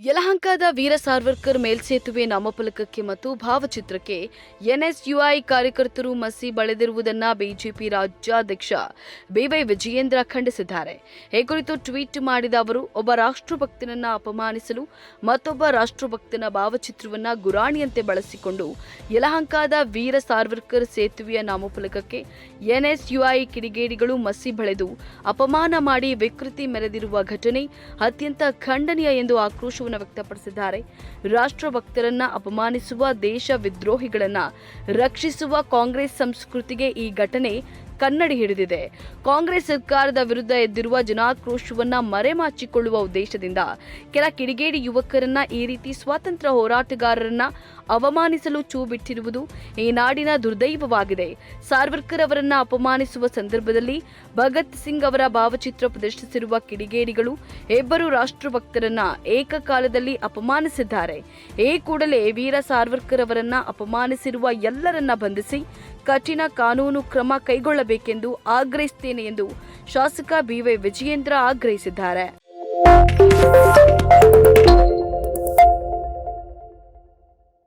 ಯಲಹಂಕದ ವೀರ ಸಾರ್ವರ್ಕರ್ ಮೇಲ್ಸೇತುವೆ ನಾಮಫಲಕಕ್ಕೆ ಮತ್ತು ಭಾವಚಿತ್ರಕ್ಕೆ ಎನ್ಎಸ್ಯುಐ ಕಾರ್ಯಕರ್ತರು ಮಸಿ ಬಳೆದಿರುವುದನ್ನು ಬಿಜೆಪಿ ರಾಜ್ಯಾಧ್ಯಕ್ಷ ಬಿವೈ ವಿಜಯೇಂದ್ರ ಖಂಡಿಸಿದ್ದಾರೆ. ಈ ಕುರಿತು ಟ್ವೀಟ್ ಮಾಡಿದ ಅವರು, ಒಬ್ಬ ರಾಷ್ಟ್ರಭಕ್ತನನ್ನ ಅಪಮಾನಿಸಲು ಮತ್ತೊಬ್ಬ ರಾಷ್ಟ್ರಭಕ್ತನ ಭಾವಚಿತ್ರವನ್ನು ಗುರಾಣಿಯಂತೆ ಬಳಸಿಕೊಂಡು ಯಲಹಂಕದ ವೀರ ಸಾರ್ವರ್ಕರ್ ಸೇತುವೆಯ ನಾಮಫಲಕಕ್ಕೆ ಎನ್ಎಸ್ಯುಐ ಕಿಡಿಗೇಡಿಗಳು ಮಸಿ ಬಳೆದು ಅಪಮಾನ ಮಾಡಿ ವಿಕೃತಿ ಮೆರೆದಿರುವ ಘಟನೆ ಅತ್ಯಂತ ಖಂಡನೀಯ ಎಂದು ಆಕ್ರೋಶವನ್ನು ವ್ಯಕ್ತಪಡಿಸಿದ್ದಾರೆ. ರಾಷ್ಟ್ರಭಕ್ತರನ್ನ ಅಪಮಾನಿಸುವ ದೇಶ ವಿದ್ರೋಹಿಗಳನ್ನ ರಕ್ಷಿಸುವ ಕಾಂಗ್ರೆಸ್ ಸಂಸ್ಕೃತಿಗೆ ಈ ಘಟನೆ ಕನ್ನಡಿ ಹಿಡಿದಿದೆ. ಕಾಂಗ್ರೆಸ್ ಸರ್ಕಾರದ ವಿರುದ್ಧ ಎದ್ದಿರುವ ಜನಾಕ್ರೋಶವನ್ನ ಮರೆಮಾಚಿಕೊಳ್ಳುವ ಉದ್ದೇಶದಿಂದ ಕೆಲ ಕಿಡಿಗೇಡಿ ಯುವಕರನ್ನ ಈ ರೀತಿ ಸ್ವಾತಂತ್ರ್ಯ ಹೋರಾಟಗಾರರನ್ನ ಅವಮಾನಿಸಲು ಚೂ ಬಿಟ್ಟಿರುವುದು ಈ ನಾಡಿನ ದುರ್ದೈವವಾಗಿದೆ. ಸಾರ್ವರ್ಕರ್ ಅವರನ್ನ ಅಪಮಾನಿಸುವ ಸಂದರ್ಭದಲ್ಲಿ ಭಗತ್ ಸಿಂಗ್ ಅವರ ಭಾವಚಿತ್ರ ಪ್ರದರ್ಶಿಸಿರುವ ಕಿಡಿಗೇಡಿಗಳು ಇಬ್ಬರು ರಾಷ್ಟ್ರಭಕ್ತರನ್ನ ಏಕಕಾಲದಲ್ಲಿ ಅಪಮಾನಿಸಿದ್ದಾರೆ. ಈ ಕೂಡಲೇ ವೀರ ಸಾರ್ವರ್ಕರ್ ಅವರನ್ನ ಅಪಮಾನಿಸಿರುವ ಎಲ್ಲರನ್ನ ಬಂಧಿಸಿ ಕಠಿಣ ಕಾನೂನು ಕ್ರಮ ಕೈಗೊಳ್ಳಬೇಕೆಂದು ಆಗ್ರಹಿಸುತ್ತೇನೆ ಎಂದು ಶಾಸಕ ಬಿವೈ ವಿಜಯೇಂದ್ರ ಆಗ್ರಹಿಸಿದ್ದಾರೆ.